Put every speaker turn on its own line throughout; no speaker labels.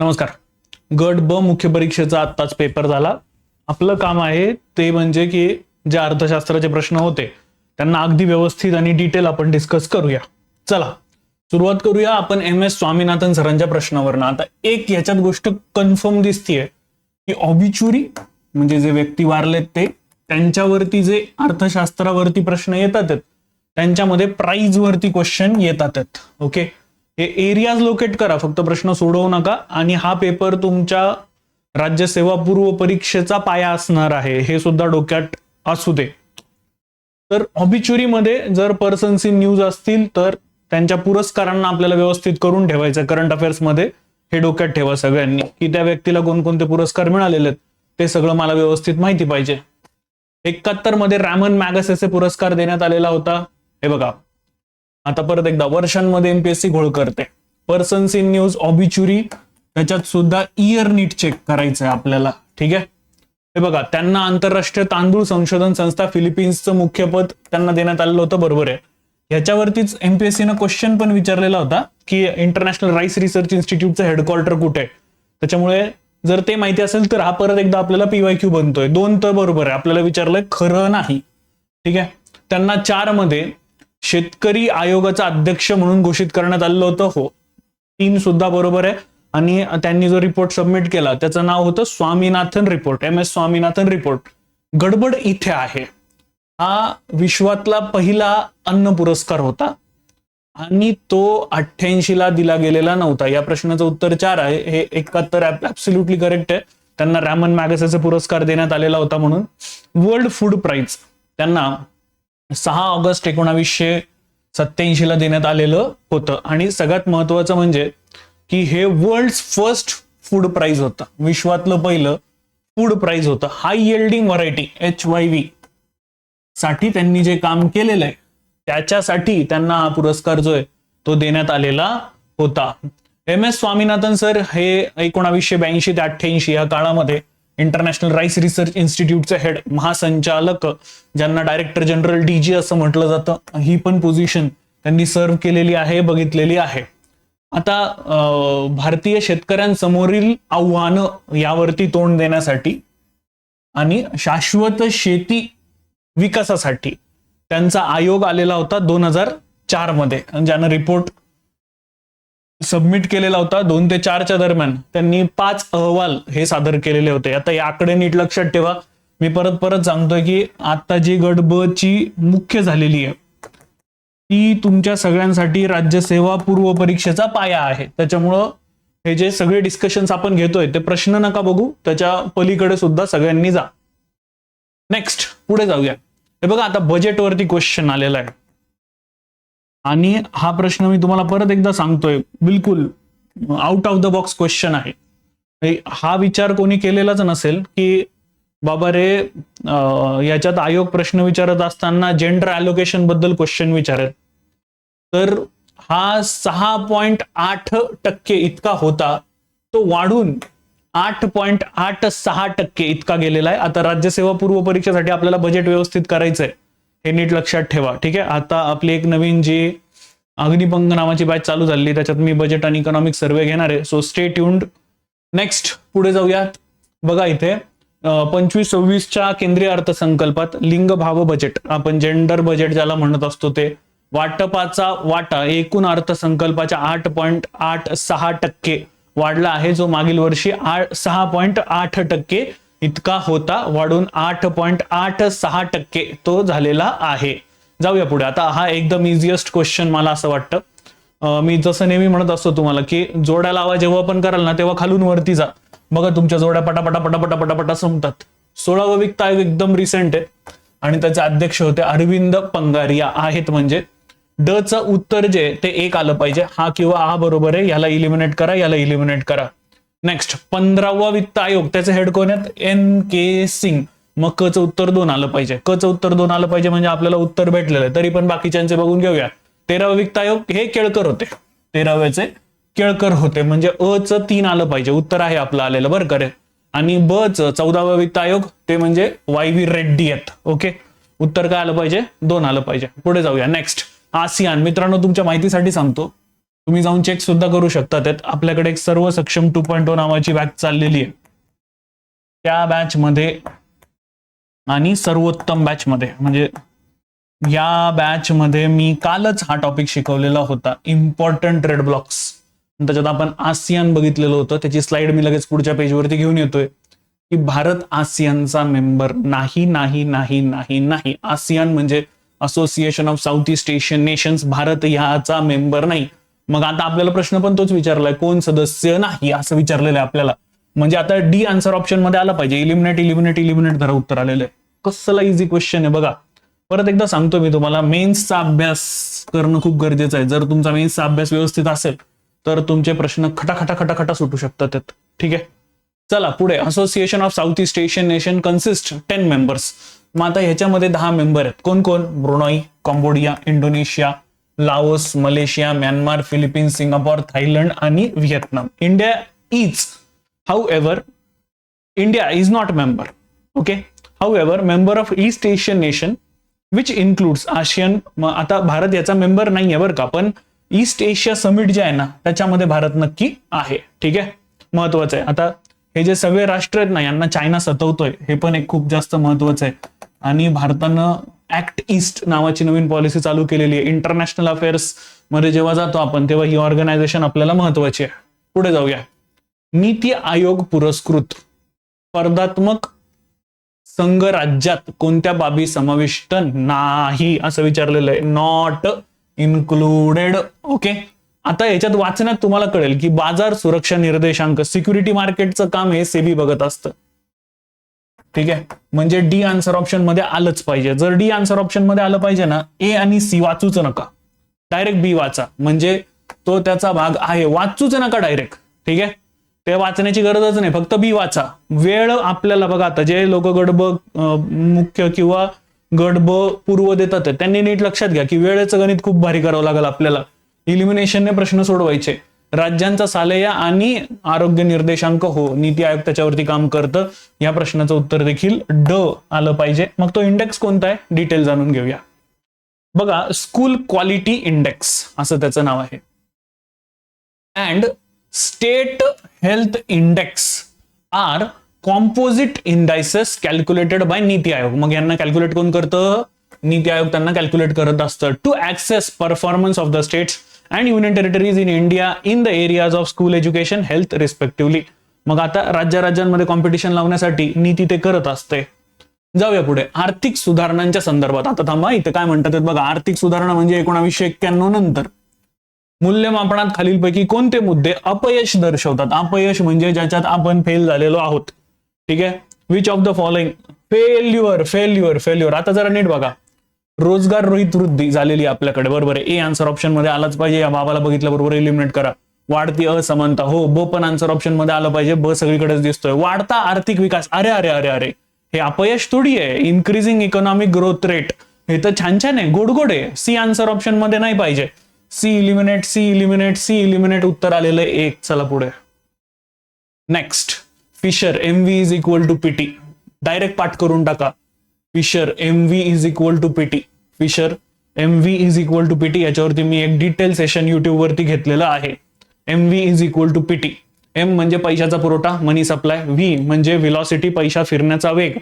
नमस्कार. गट ब मुख्य परीक्षेचा आत्ताच पेपर झाला. आपलं काम आहे ते म्हणजे की जे अर्थशास्त्राचे प्रश्न होते त्यांना अगदी व्यवस्थित आणि डिटेल आपण डिस्कस करूया. चला सुरुवात करूया आपण एम एस स्वामीनाथन सरांच्या प्रश्नावरनं. आता एक ह्याच्यात गोष्ट कन्फर्म दिसतीये की ऑबिच्युरी म्हणजे जे व्यक्ती वारलेत ते त्यांच्यावरती जे अर्थशास्त्रावरती प्रश्न येतात त्यांच्यामध्ये प्राईज वरती क्वेश्चन येतात ओके हे एरियाज लोकेट करा. फक्त प्रश्न सोडवू नका. आणि हा पेपर तुमच्या राज्यसेवा पूर्व परीक्षेचा पाया असणार आहे. हे सुद्धा डोक्यात असू दे. तर ऑबिच्युरीमध्ये जर पर्सन्स इन न्यूज असतील तर त्यांच्या पुरस्कारांना आपल्याला व्यवस्थित करून ठेवायचं करंट अफेअर्समध्ये हे डोक्यात ठेवा सगळ्यांनी. की त्या व्यक्तीला कोणकोणते पुरस्कार मिळालेले आहेत ते सगळं मला व्यवस्थित माहिती पाहिजे. एकाहत्तरमध्ये रॅमन मॅगसेसे पुरस्कार देण्यात आलेला होता. हे बघा. आता परत एकदा वर्षांमध्ये एमपीएससी घोळ करते. पर्सन्स इन न्यूज ऑबिच्युरी त्याच्यात सुद्धा इयर नीट चेक करायचं आहे आपल्याला. ठीक आहे? हे बघा त्यांना आंतरराष्ट्रीय तांदूळ संशोधन संस्था फिलिपिन्सचं मुख्यपद त्यांना देण्यात आलेलं होतं बरोबर आहे. याच्यावरतीच एमपीएससीनं क्वेश्चन पण विचारलेला होता की इंटरनॅशनल राईस रिसर्च इन्स्टिट्यूटचं हेडक्वार्टर कुठे आहे? त्याच्यामुळे जर ते माहिती असेल तर हा परत एकदा आपल्याला पीवाय क्यू बनतोय. दोन तर बरोबर आहे आपल्याला विचारलंय खरं नाही. ठीक आहे? त्यांना चारमध्ये शेतकरी आयोगाचा अध्यक्ष म्हणून घोषित करण्यात आलेलं होतं. हो. तीन सुद्धा बरोबर आहे. आणि त्यांनी जो रिपोर्ट सबमिट केला त्याचं नाव होतं Swaminathan report M S Swaminathan report गडबड इथे आहे. हा विश्वातला पहिला अन्न पुरस्कार होता. आणि तो अठ्ठ्याऐंशी ला दिला गेलेला नव्हता. या प्रश्नाचं उत्तर चार आहे. हे एकाहत्तर ऍब्सोल्युटली करेक्ट आहे. त्यांना रॅमन मॅगसेचा पुरस्कार देण्यात आलेला होता म्हणून. वर्ल्ड फूड प्राईज त्यांना सहा ऑगस्ट एकोणावीसशे सत्याऐंशी ला देण्यात आलेलं होतं. आणि सगळ्यात महत्वाचं म्हणजे की हे वर्ल्ड फर्स्ट फूड प्राईज होतं. विश्वातलं पहिलं फूड प्राईज होतं. High yielding variety H Y V साठी त्यांनी जे काम केलेलं आहे त्याच्यासाठी त्यांना हा पुरस्कार जो आहे तो देण्यात आलेला होता. एम एस स्वामीनाथन सर हे एकोणावीसशे ब्याऐंशी ते अठ्ठ्याऐंशी या काळामध्ये इंटरनॅशनल राईस रिसर्च इन्स्टिट्यूटचे हेड महासंचालक ज्यांना डायरेक्टर जनरल डीजी असं म्हटलं जातं ही पण पोझिशन त्यांनी सर्व केलेली आहे बघितलेली आहे. आता भारतीय शेतकऱ्यांसमोरील आव्हानं यावरती तोंड देण्यासाठी आणि शाश्वत शेती विकासासाठी त्यांचा आयोग आलेला होता दोन हजार चारमध्ये आणि ज्यानं रिपोर्ट सबमिट केलेला होता दोन ते चारच्या दरम्यान. त्यांनी पाच अहवाल हे सादर केलेले होते. आता या आकडे नीट लक्षात ठेवा. मी परत परत सांगतोय की आता जी गट ब ची मुख्य झालेली आहे ती तुमच्या सगळ्यांसाठी राज्यसेवा पूर्व परीक्षेचा पाया आहे. त्याच्यामुळं हे जे सगळे डिस्कशन्स आपण घेतोय ते प्रश्न नका बघू. त्याच्या पलीकडे सुद्धा सगळ्यांनी जा. नेक्स्ट पुढे जाऊया. हे बघा आता बजेटवरती क्वेश्चन आलेला आहे. आणि हा प्रश्न मी तुम्हाला परत एकदा सांगतोय. बिलकुल out of the box question आहे. हा विचार कोणी केलेलाच नसेल की बाबा रे याच्यात आयोग प्रश्न विचारत असताना जेंडर अलोकेशनबद्दल क्वेश्चन विचारेल. तर हा सहा पॉइंट आठ टक्के इतका होता. तो वाढून आठ पॉइंट आठ सहा टक्के इतका गेलेला आहे. आता राज्यसेवा पूर्व परीक्षेसाठी आपल्याला बजेट व्यवस्थित करायचंय. हे नीट लक्षात ठेवा. ठीक आहे? आता आपली एक नवीन जी अग्निपंख नावाची बॅच चालू झाली त्याच्यात मी बजेट आणि इकॉनॉमिक सर्वे घेणार आहे. सो स्टे ट्यून्ड नेक्स्ट पुढे जाऊयात. बघा इथे पंचवीस सव्वीसच्या केंद्रीय अर्थसंकल्पात लिंग भाव बजेट आपण जेंडर बजेट ज्याला म्हणत असतो ते वाटपाचा वाटा एकूण अर्थसंकल्पाच्या आठ पॉईंट आठ सहा टक्के वाढला आहे. जो मागील वर्षी आठ सहा पॉईंट आठ टक्के इतका होता वाढून आठ पॉईंट आठ सहा टक्के तो झालेला आहे. जाऊया पुढे. आता हा एकदम इझिएस्ट क्वेश्चन मला असं वाटतं. मी जसं नेहमी म्हणत असतो तुम्हाला की जोड्या लावा जेव्हा पण कराल ना तेव्हा खालून वरती जा. बघा तुमच्या जोड्या पटापटा पटापटा पटापटा संपतात. सोळावं वित्त आयोग एकदम रिसेंट आहे. आणि त्याचे अध्यक्ष होते अरविंद पंगारिया. आहेत म्हणजे ड चं उत्तर जे ते एक आलं पाहिजे. हा किंवा हा बरोबर आहे याला इलिमिनेट करा याला इलिमिनेट करा. नेक्स्ट पंधरावा वित्त आयोग. त्याचे हेड कोण आहेत? एन के सिंग मग कचं उत्तर दोन आलं पाहिजे. कचं उत्तर दोन आलं पाहिजे म्हणजे आपल्याला उत्तर भेटलेलं आहे. तरी पण बाकीच्यांचे बघून घेऊया. तेरावा वित्त आयोग हे केळकर होते. तेराव्याचे केळकर होते. म्हणजे अ च तीन आलं पाहिजे. उत्तर आहे आपलं आलेलं बरं करे आणि ब च चौदावा वित्त आयोग ते म्हणजे वाय व्ही रेड्डी आहेत. ओके? उत्तर काय आलं पाहिजे? दोन आलं पाहिजे. पुढे जाऊया. Next ASEAN. मित्रांनो तुमच्या माहितीसाठी सांगतो. तुम्ही जाऊन चेक सुद्धा करू शकता. त्यात आपल्याकडे एक सर्व सक्षम टू पॉईंट oh नावाची बॅच चाललेली आहे. त्या बॅच मध्ये आणि सर्वोत्तम बॅच मध्ये. म्हणजे या बॅच मध्ये मी कालच हा टॉपिक शिकवलेला होता. इम्पॉर्टंट रेड ब्लॉक्स त्याच्यात आपण आसियान बघितलेलं होतं. त्याची स्लाइड मी लगेच पुढच्या पेजवरती घेऊन येतोय. की भारत आसियानचा मेंबर नाही नाही नाही नाही नाही. आसियान म्हणजे association of south east Asian nations Bharat ह्याचा मेंबर नाही. मग आता आपल्याला प्रश्न पण तोच विचारलाय कोण सदस्य नाही असं विचारलेलं आहे आपल्याला. म्हणजे आता डी आन्सर ऑप्शनमध्ये आला पाहिजे. इलिमिनेट इलिमिनेट इलिमिनेट जरा उत्तर आलेलं आहे. कसला इझी क्वेश्चन आहे बघा. परत एकदा सांगतो मी तुम्हाला मेन्सचा अभ्यास करणं खूप गरजेचं आहे. जर तुमचा मेन्सचा अभ्यास व्यवस्थित असेल तर तुमचे प्रश्न खटाखटा खटाखटा सुटू शकतात त्यात. ठीक आहे? चला पुढे. Association of south east Asian nation consist ten members मग आता ह्याच्यामध्ये दहा मेंबर आहेत. कोण कोण? Brunei Cambodia Indonesia Laos Malaysia Myanmar Philippines Singapore Thailand आणि Vietnam. India is however India is not member okay however member of east Asian nation which includes ASEAN आता भारत याचा मेंबर नाही आहे बरं का पण ईस्ट एशिया समिट जे आहे ना त्याच्यामध्ये भारत नक्की आहे ठीक आहे? महत्वाचं आहे. आता हे जे सगळे राष्ट्र आहेत ना यांना चायना सतवतोय हे पण एक खूप जास्त महत्वाचं आहे. आणि भारतानं ऍक्ट ईस्ट नावाची नवीन पॉलिसी चालू केलेली आहे. इंटरनॅशनल अफेअर्समध्ये जेव्हा जातो आपण तेव्हा ही ऑर्गनायझेशन आपल्याला महत्वाची आहे. पुढे जाऊया. नीती आयोग पुरस्कृत. स्पर्धात्मक संघ राज्यात कोणत्या बाबी समाविष्ट नाही? असं विचारलेलं आहे. नॉट इन्क्लुडेड ओके आता याच्यात वाचण्यात तुम्हाला कळेल की बाजार सुरक्षा निर्देशांक सिक्युरिटी मार्केटचं काम हे सेबी बघत असतं. ठीक आहे? म्हणजे डी आन्सर ऑप्शनमध्ये आलंच पाहिजे. जर डी आन्सर ऑप्शनमध्ये आलं पाहिजे ना ए आणि सी वाचूच नका. डायरेक्ट बी वाचा. म्हणजे तो त्याचा भाग आहे. वाचूच नका डायरेक्ट ठीक आहे? ते वाचण्याची गरजच नाही. फक्त बी वाचा. वेळ आपल्याला बघा आता जे लोक गडब मुख्य किंवा गडब पूर्व देतात त्यांनी नीट लक्षात घ्या की वेळेचं गणित खूप भारी करावं लागेल आपल्याला. इलिमिनेशनने प्रश्न सोडवायचे. राज्यांचा सालेया आणि आरोग्य निर्देशांक हो नीती आयोग त्याच्यावरती काम करतं. या प्रश्नाचं उत्तर देखील ड आलं पाहिजे. मग तो इंडेक्स कोणता आहे? डिटेल जाणून घेऊया. बघा स्कूल क्वालिटी इंडेक्स असं त्याचं नाव आहे. And state health index are composite indices calculated by NITI Aayog. मग यांना कॅल्क्युलेट कोण करतं? नीती आयोग त्यांना कॅल्क्युलेट करत असतं. To assess performance of the states and union territories in India in the areas of school education health respectively मग आता राज्य राज्यांमध्ये कॉम्पिटिशन लावण्यासाठी नीती ते करत असते. जाऊया पुढे. आर्थिक सुधारणांच्या संदर्भात. आता थांबा इथं काय म्हणतात बघा. आर्थिक सुधारणा म्हणजे एकोणावीसशे एक्क्याण्णव नंतर. मूल्यमापनात खालीलपैकी कोणते मुद्दे अपयश दर्शवतात? अपयश म्हणजे ज्याच्यात आपण फेल झालेलो आहोत. ठीक आहे? Which of the following failure failure failure आता जरा नीट बघा. रोजगार रोहित वृद्धी झालेली आपल्याकडे. बरोबर आहे. ए आन्सर ऑप्शनमध्ये आलाच पाहिजे. या बाबाला बघितल्या बरोबर एलिमिनेट करा. वाढती असमानता. हो ब पण आन्सर ऑप्शनमध्ये आलं पाहिजे. ब सगळीकडेच दिसतोय. वाढता आर्थिक विकास. अरे अरे अरे अरे. हे अपयश थोडी आहे. इन्क्रीजिंग इकॉनॉमिक ग्रोथ रेट हे तर छान छान आहे. गोडगोड आहे. सी आन्सर ऑप्शनमध्ये नाही पाहिजे. C eliminate C eliminate C eliminate उत्तर आलेलं आहे. एक. चला पुढे. Next Fisher M V is equal to PT direct पाठ करून टाका. Fisher M V is equal to PT Fisher M V is equal to PT याच्यावरती मी एक डिटेल सेशन युट्यूबवरती घेतलेलं आहे. M V is equal to PT M म्हणजे पैशाचा पुरवठा मनी सप्लाय व्ही म्हणजे व्हिलॉसिटी पैसा फिरण्याचा वेग.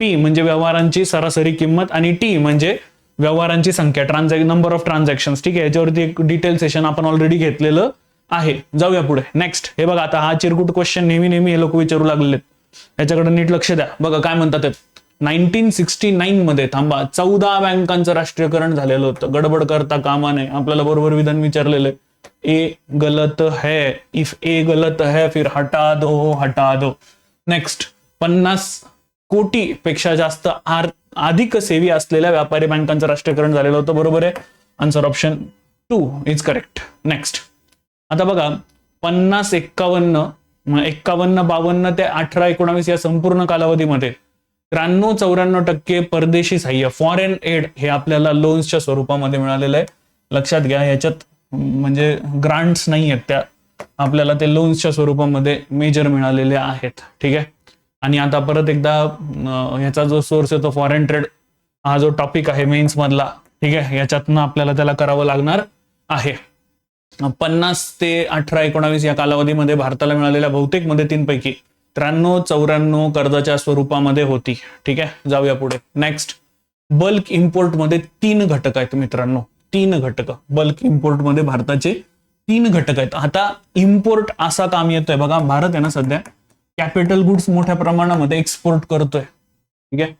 पी म्हणजे व्यवहारांची सरासरी किंमत आणि टी म्हणजे व्यवहारांची संख्या ट्रान्झॅक् नंबर ऑफ ट्रान्झॅक्शन ठीक आहे याच्यावरती एक डिटेल सेशन आपण ऑलरेडी घेतलेलं आहे. जाऊया पुढे. नेक्स्ट हे बघा आता हा चिरकुट क्वेश्चन नेहमी नेहमी हे लोक विचारू लागलेत. याच्याकडे नीट लक्ष द्या. बघा काय म्हणतात नाईन्टीन सिक्स्टी नाईन मध्ये थांबा. चौदा बँकांचं राष्ट्रीयकरण झालेलं होतं. गडबड करता कामा नये. आपल्याला बरोबर विधान विचारलेलं आहे. ए गलत है. इफ ए गलत है फिर हटा दो हटा दो. नेक्स्ट पन्नास कोटी पेक्षा जास्त आर अधिक सेवी असलेल्या व्यापारी बँकांचं राष्ट्रीयकरण झालेलं होतं. बरोबर आहे? Answer option two is correct next आता बघा. पन्नास एक्कावन्न एक्कावन्न बावन्न ते अठरा एकोणावीस या संपूर्ण कालावधीमध्ये त्र्याण्णव चौऱ्याण्णव टक्के परदेशी सहाय्य फॉरेन एड हे आपल्याला लोन्सच्या स्वरूपामध्ये मिळालेलं आहे. लक्षात घ्या याच्यात म्हणजे ग्रांट्स नाही आहेत त्या. आपल्याला ते लोन्सच्या स्वरूपामध्ये मेजर मिळालेले आहेत. ठीक आहे? आणि आता परत एकदा ह्याचा जो सोर्स आहे तो फॉरेन ट्रेड हा जो टॉपिक आहे मेन्स मधला ठीक आहे? याच्यातनं आपल्याला त्याला करावं लागणार आहे. पन्नास ते अठरा एकोणावीस या कालावधीमध्ये भारताला मिळालेल्या बहुतेक मदतींपैकी त्र्याण्णव चौऱ्याण्णव कर्जाच्या स्वरूपामध्ये होती. ठीक आहे? जाऊया पुढे. नेक्स्ट बल्क इम्पोर्टमध्ये तीन घटक आहेत मित्रांनो. तीन घटक. बल्क इम्पोर्टमध्ये भारताचे तीन घटक आहेत. आता इम्पोर्ट असा काम येतोय. बघा भारत आहे ना सध्या कॅपिटल गुड्स मोठ्या प्रमाणामध्ये एक्सपोर्ट करतोय. ठीक आहे?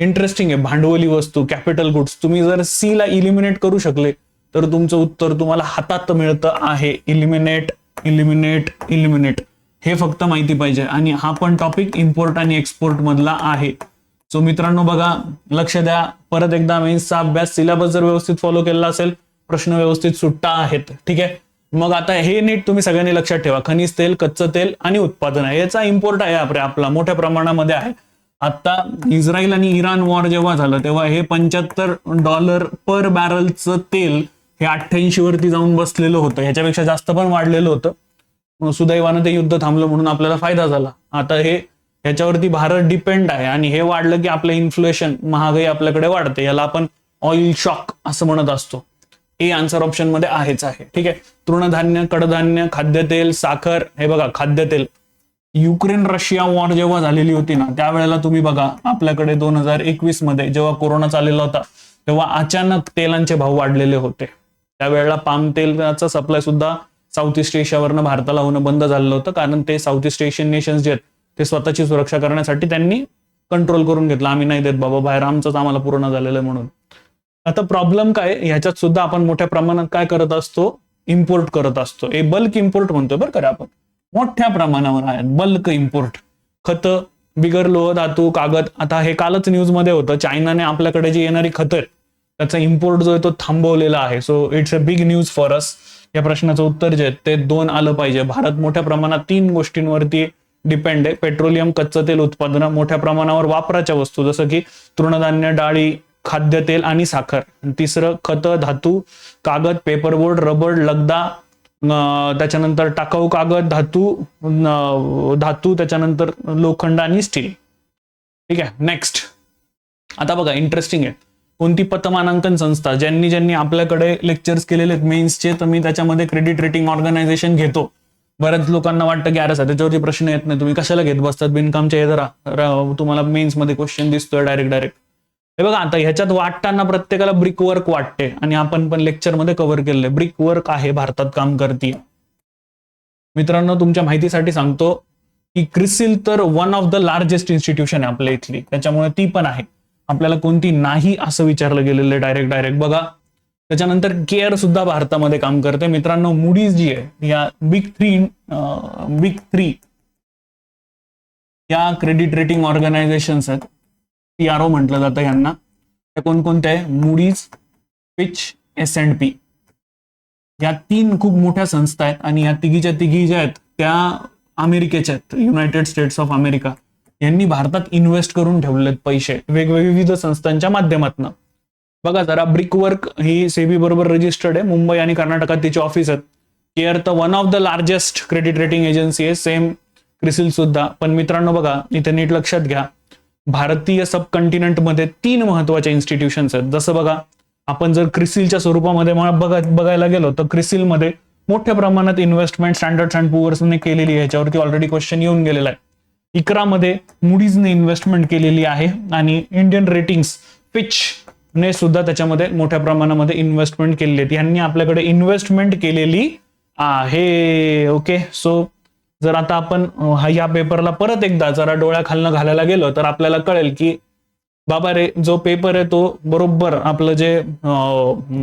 इंटरेस्टिंग आहे. भांडवली वस्तू कॅपिटल गुड्स तुम्ही जर सी ला इलिमिनेट करू शकले तर तुमचं उत्तर तुम्हाला हातात मिळतं आहे. इलिमिनेट इलिमिनेट इलिमिनेट हे फक्त माहिती पाहिजे. आणि हा पण टॉपिक इम्पोर्ट आणि एक्सपोर्ट मधला आहे. सो मित्रांनो बघा लक्ष द्या. परत एकदा मेन्सचा अभ्यास सिलेबस जर व्यवस्थित फॉलो केला असेल प्रश्न व्यवस्थित सुट्टा आहेत. ठीक आहे? मग आता हे नीट तुम्ही सगळ्यांनी लक्षात ठेवा. खनिज तेल कच्चं तेल आणि उत्पादन आहे. याचा इम्पोर्ट आहे आपल्या आपला मोठ्या प्रमाणामध्ये आहे. आता इस्रायल आणि इराण वॉर जेव्हा झालं तेव्हा हे पंच्याहत्तर डॉलर पर बॅरलचं तेल हे अठ्ठ्याऐंशी वरती जाऊन बसलेलं होतं. ह्याच्यापेक्षा जास्त पण वाढलेलं होतं. सुदैवानं ते युद्ध थांबलं म्हणून आपल्याला फायदा झाला. आता हे ह्याच्यावरती भारत डिपेंड आहे आणि हे वाढलं की आपलं इन्फ्लेशन महागाई आपल्याकडे वाढते. याला आपण ऑइल शॉक असं म्हणत असतो. हे आन्सर ऑप्शनमध्ये आहेच आहे. ठीक आहे? तृणधान्य कडधान्य खाद्यतेल साखर हे बघा खाद्यतेल. युक्रेन रशिया वॉर जेव्हा झालेली होती ना त्यावेळेला तुम्ही बघा आपल्याकडे दोन हजार एकवीसमध्ये जेव्हा कोरोना चाललेला होता तेव्हा अचानक तेलांचे भाव वाढलेले होते. त्यावेळेला पाम तेलाचा सप्लाय सुद्धा साऊथ ईस्ट एशियावरनं भारताला होणं बंद झालेलं होतं. कारण ते साऊथ ईस्ट एशियन नेशन्स जे आहेत ते स्वतःची सुरक्षा करण्यासाठी त्यांनी कंट्रोल करून घेतलं. आम्ही नाही देत बाबा बाहेर आमचंच आम्हाला पूर्ण झालेलं आहे म्हणून. आता प्रॉब्लेम काय ह्याच्यात सुद्धा आपण मोठ्या प्रमाणात काय करत असतो? इम्पोर्ट करत असतो. हे बल्क इम्पोर्ट म्हणतोय बरं का आपण. मोठ्या प्रमाणावर आहेत बल्क इम्पोर्ट खत बिगर लोह धातू कागद. आता हे कालच न्यूजमध्ये होतं. चायनाने आपल्याकडे जी येणारी खतं आहेत त्याचा इम्पोर्ट जो आहे तो थांबवलेला आहे. So it's a big news for us या प्रश्नाचं उत्तर जे आहे ते दोन आलं पाहिजे. भारत मोठ्या प्रमाणात तीन गोष्टींवरती डिपेंड आहे. पेट्रोलियम कच्चं तेल उत्पादन मोठ्या प्रमाणावर वापराच्या वस्तू जसं की तृणधान्य डाळी खाद्यतेल आणि साखर. तिसरं खत धातू कागद पेपरबोर्ड रबर लगदा त्याच्यानंतर टाकाऊ कागद धातू धातू त्याच्यानंतर लोखंड आणि स्टील ठीक आहे? नेक्स्ट आता बघा इंटरेस्टिंग आहे. कोणती पतमानांकन संस्था ज्यांनी ज्यांनी आपल्याकडे लेक्चर्स केलेले आहेत मेन्सचे तर मी त्याच्यामध्ये क्रेडिट रेटिंग ऑर्गनायझेशन घेतो. बऱ्याच लोकांना वाटतं की अरे सर त्याच्यावरती प्रश्न येत नाही तुम्ही कशाला घेत बसतात? बिनकामच्या हे जरा तुम्हाला मेन्समध्ये क्वेश्चन दिसतोय डायरेक्ट डायरेक्ट हे बघा आता ह्याच्यात वाटताना प्रत्येकाला ब्रिक वर्क वाटते आणि आपण पण लेक्चरमध्ये कव्हर केलेलं आहे. ब्रिक वर्क आहे भारतात काम करते मित्रांनो तुमच्या माहितीसाठी सांगतो की क्रिसिल तर one of the largest institution आहे आपल्या इथली. त्याच्यामुळे ती पण आहे. आपल्याला कोणती नाही असं विचारलं गेलेलं आहे डायरेक्ट डायरेक्ट बघा त्याच्यानंतर केअर सुद्धा भारतामध्ये काम करते. मित्रांनो मुडीज जी आहे या बिग थ्री बिग थ्री या क्रेडिट रेटिंग ऑर्गनायझेशन्स आहेत. पी आर ओ म्हटलं जातं यांना. त्या कोणकोणत्या आहे? Moody's Fitch S and P या तीन खूप मोठ्या संस्था आहेत आणि या तिघीच्या तिघी ज्या आहेत त्या अमेरिकेच्या आहेत. युनायटेड स्टेट्स ऑफ अमेरिका यांनी भारतात इन्व्हेस्ट करून ठेवलेले आहेत पैसे. वेगवेगळ्या विविध संस्थांच्या माध्यमातून. बघा जरा ब्रिक वर्क ही सेबी बरोबर रजिस्टर्ड आहे. मुंबई आणि कर्नाटकात तिचे ऑफिस आहेत. केअर तर one of the largest credit rating agency आहे. सेम क्रिसिल सुद्धा. पण मित्रांनो बघा इथे नीट लक्षात घ्या. भारतीय सबमध्ये तीन महत्त्वाच्या इन्स्टिट्यूशन्स आहेत. जसं बघा आपण जर क्रिसिलच्या स्वरूपामध्ये बघा बघायला गेलो तर क्रिसिलमध्ये मोठ्या प्रमाणात इन्व्हेस्टमेंट स्टँडर्ड अँड पुअर्सने केलेली आहे. याच्यावरती ऑलरेडी क्वेश्चन येऊन गेलेला आहे. इकरामध्ये मुडीजने इन्व्हेस्टमेंट केलेली आहे आणि इंडियन रेटिंग्स पिच ने सुद्धा त्याच्यामध्ये मोठ्या प्रमाणामध्ये इन्व्हेस्टमेंट केलेली आहे यांनी आपल्याकडे इन्व्हेस्टमेंट केलेली आहे. ओके सो जर आता आपण ह्या या पेपरला परत एकदा जरा डोळ्याखालनं घालायला गेलो तर आपल्याला कळेल की बाबा रे जो पेपर आहे तो बरोबर आपलं जे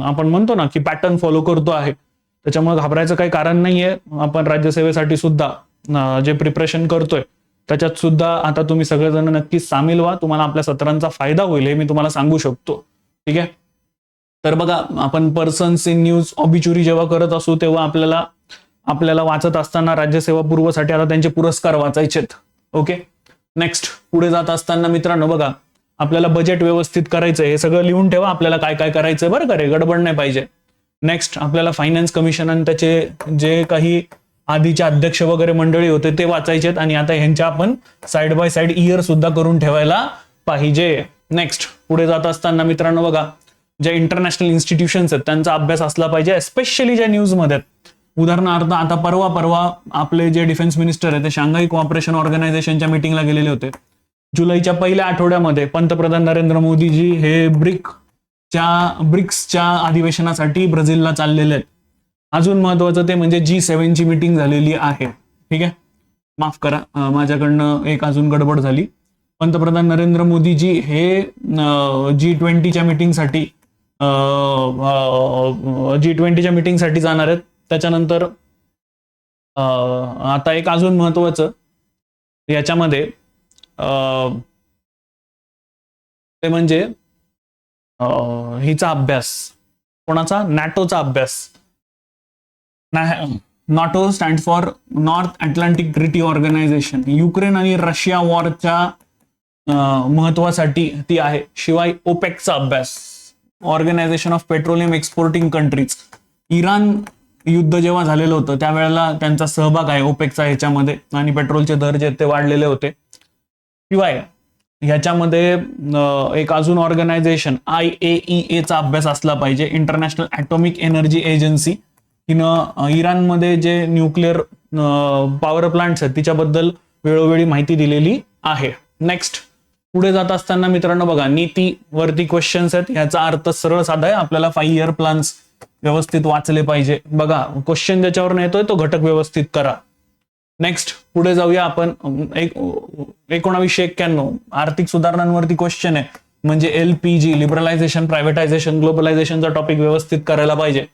आपण म्हणतो ना की पॅटर्न फॉलो करतो आहे. त्याच्यामुळे घाबरायचं काही कारण नाहीये. आपण राज्यसेवेसाठी सुद्धा जे प्रिपरेशन करतोय त्याच्यात सुद्धा आता तुम्ही सगळेजण नक्कीच सामील व्हा. तुम्हाला आपल्या सत्रांचा फायदा होईल हे मी तुम्हाला सांगू शकतो. ठीक आहे? तर बघा आपण पर्सन्स इन न्यूज ऑबिच्युरी जेव्हा करत असू तेव्हा आपल्याला आपल्याला वाचत असताना राज्यसेवा पूर्वसाठी आता त्यांचे पुरस्कार वाचायचेत. ओके? नेक्स्ट पुढे जात असताना मित्रांनो बघा आपल्याला बजेट व्यवस्थित करायचं हे सगळं लिहून ठेवा. आपल्याला काय काय करायचं बरं का रे? गडबड नाही पाहिजे. नेक्स्ट आपल्याला फायनान्स कमिशन आणि त्याचे जे काही आधीचे अध्यक्ष वगैरे मंडळी होते ते वाचायचे आणि आता ह्यांच्या आपण साईड बाय साइड इयर सुद्धा करून ठेवायला पाहिजे. नेक्स्ट पुढे जात असताना मित्रांनो बघा ज्या इंटरनॅशनल इन्स्टिट्यूशन्स आहेत त्यांचा अभ्यास असला पाहिजे एस्पेशली ज्या न्यूजमध्ये आहेत. उदाहरणार्थ आता परवा परवा आपले जे डिफेन्स मिनिस्टर आहेत ते शांघाई कॉपरेशन ऑर्गनायझेशनच्या मिटिंगला गेलेले होते. जुलैच्या पहिल्या आठवड्यामध्ये पंतप्रधान नरेंद्र मोदीजी हे ब्रिकच्या ब्रिक्सच्या अधिवेशनासाठी ब्राझीलला चाललेले आहेत. अजून महत्वाचं ते म्हणजे जी सेव्हनची मीटिंग झालेली आहे. ठीक आहे? माफ करा माझ्याकडनं एक अजून गडबड झाली. पंतप्रधान नरेंद्र मोदीजी हे जी ट्वेंटीच्या मिटिंगसाठी जी ट्वेंटीच्या मिटिंगसाठी जाणार आहेत. त्याच्यानंतर आता एक अजून महत्वाचं याच्यामध्ये ते म्हणजे हिचा अभ्यास. कोणाचा? नॅटोचा अभ्यास. NATO stand for North Atlantic treaty organisation Ukraine आणि रशिया वॉरच्या महत्वासाठी ती आहे. शिवाय ओपेकचा अभ्यास. Organisation of petroleum exporting countries Iran युद्ध जेव्हा झालेलं होतं त्यावेळेला त्यांचा सहभाग आहे ओपेकचा ह्याच्यामध्ये. आणि पेट्रोलचे दर जे ते वाढलेले होते. शिवाय ह्याच्यामध्ये एक अजून ऑर्गनायझेशन आय ए ई चा अभ्यास असला पाहिजे. इंटरनॅशनल ॲटॉमिक एनर्जी एजन्सी तिनं इराणमध्ये जे न्यूक्लिअर पॉवर प्लांट्स आहेत तिच्याबद्दल वेळोवेळी माहिती दिलेली आहे. नेक्स्ट पुढे जात असताना मित्रांनो बघा नीती वरती क्वेश्चन्स आहेत. याचा अर्थ सरळ साधा आहे. आपल्याला फाईव्ह इयर प्लान्स व्यवस्थित वाचले पाहिजे. बघा क्वेश्चन ज्याच्यावर येतोय तो घटक व्यवस्थित करा. नेक्स्ट पुढे जाऊया आपण. एक एकोणावीसशे एक्क्याण्णव. आर्थिक सुधारणांवरती क्वेश्चन आहे. म्हणजे L P G liberalisation privatisation ग्लोबलायझेशनचा topic व्यवस्थित करायला पाहिजे.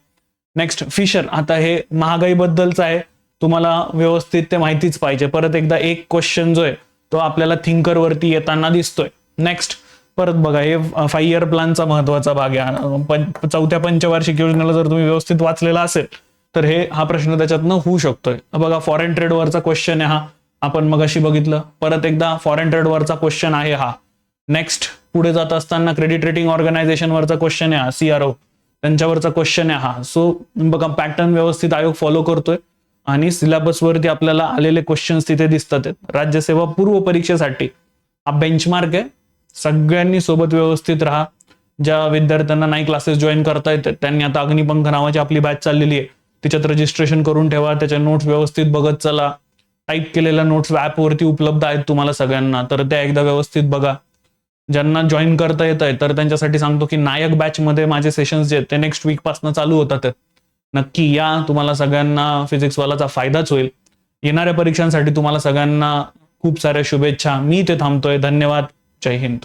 नेक्स्ट फिशर आता हे महागाईबद्दलचं आहे. तुम्हाला व्यवस्थित ते माहितीच पाहिजे. परत एकदा एक क्वेश्चन जो आहे तो आपल्याला थिंकर वरती येताना दिसतोय. नेक्स्ट परत बघा हे फाईव्ह इयर प्लॅनचा महत्त्वाचा भाग आहे. चौथ्या पंचवार्षिक योजनेला जर तुम्ही व्यवस्थित वाचलेला असेल तर हे हा प्रश्न त्याच्यातनं होऊ शकतोय. बघा फॉरेन ट्रेड वरचा क्वेश्चन आहे हा. आपण मगाशी बघितलं. परत एकदा फॉरेन ट्रेड वरचा क्वेश्चन आहे हा. नेक्स्ट पुढे जात असताना क्रेडिट रेटिंग ऑर्गनायझेशन वरचा क्वेश्चन आहे हा सीआरओ त्यांच्यावरचा क्वेश्चन आहे हा. सो बघा पॅटर्न व्यवस्थित आयोग फॉलो करतोय आणि सिलेबसवरती आपल्याला आलेले क्वेश्चन्स तिथे दिसतात. राज्यसेवा पूर्व परीक्षेसाठी हा बेंचमार्क आहे. सगळ्यांनी सोबत व्यवस्थित राहा. ज्या विद्यार्थ्यांना नाही क्लासेस जॉईन करता येतात त्यांनी आता अग्निपंख नावाची आपली बॅच चाललेली आहे. तिच्यात रजिस्ट्रेशन करून ठेवा त्याच्या नोट्स व्यवस्थित बघत चला. टाईप केलेल्या नोट्स वरती उपलब्ध आहेत तुम्हाला सगळ्यांना. तर त्या एकदा व्यवस्थित बघा. ज्यांना जॉईन करता येत आहे तर त्यांच्यासाठी सांगतो की नायक बॅच मध्ये माझे सेशन्स जे आहेत ते नेक्स्ट वीकपासून चालू होतात. नक्की या. तुम्हाला सगळ्यांना फिजिक्स वालाचा फायदाच होईल. येणाऱ्या परीक्षांसाठी तुम्हाला सगळ्यांना खूप साऱ्या शुभेच्छा. मी ते थांबतोय. धन्यवाद. जय हिंद.